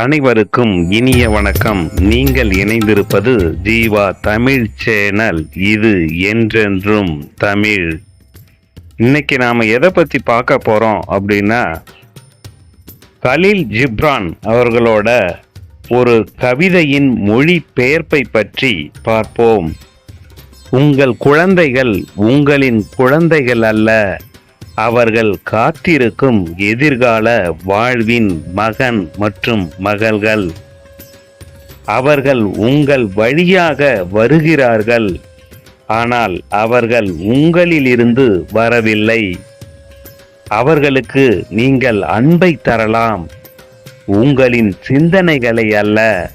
அனைவருக்கும் இனிய வணக்கம். நீங்கள் இணைந்திருப்பது ஜீவா தமிழ் சேனல். இது என்றென்றும் தமிழ். இன்னைக்கு நாம் எதை பற்றி பார்க்க போகிறோம் அப்படின்னா கலீல் ஜிப்ரான் அவர்களோட ஒரு கவிதையின் மொழி பெயர்ப்பை பற்றி பார்ப்போம். உங்கள் குழந்தைகள் உங்களின் குழந்தைகள் அல்ல. அவர்கள் காத்திருக்கும் எதிர்கால வாழ்வின் மகன் மற்றும் மகள்கள். அவர்கள் உங்கள் வழியாக வருகிறார்கள். ஆனால் அவர்கள் உங்களிலிருந்து வரவில்லை. அவர்களுக்கு நீங்கள் அன்பை தரலாம். உங்களின் சிந்தனைகளை அல்ல.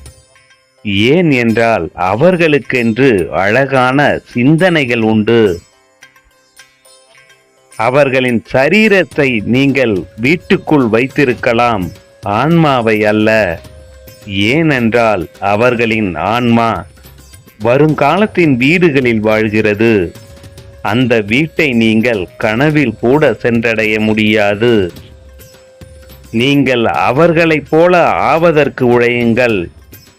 ஏன் என்றால் அவர்களுக்கென்று அழகான சிந்தனைகள் உண்டு. அவர்களின் சரீரத்தை நீங்கள் வீட்டுக்குள் வைத்திருக்கலாம். ஆன்மாவை அல்ல. ஏனென்றால் அவர்களின் ஆன்மா வருங்காலத்தின் வீடுகளில் வாழ்கிறது. அந்த வீட்டை நீங்கள் கனவில் கூட சென்றடைய முடியாது. நீங்கள் அவர்களைப் போல ஆவதற்கு உழையுங்கள்.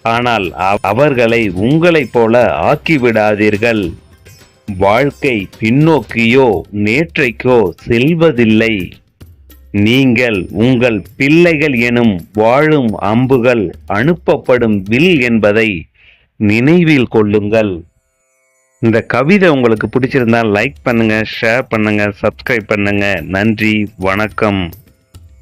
ஆனால் அவர்களை உங்களைப் போல ஆக்கிவிடாதீர்கள். வாழ்க்கை பின்னோக்கியோ நேற்றைக்கோ செல்வதில்லை. நீங்கள் உங்கள் பிள்ளைகள் எனும் வாழும் அம்புகள் அனுப்பப்படும் வில் என்பதை நினைவில் கொள்ளுங்கள். இந்த கவிதை உங்களுக்கு பிடிச்சிருந்தா லைக் பண்ணுங்க ஷேர் பண்ணுங்க சப்ஸ்கிரைப் பண்ணுங்க. நன்றி வணக்கம்.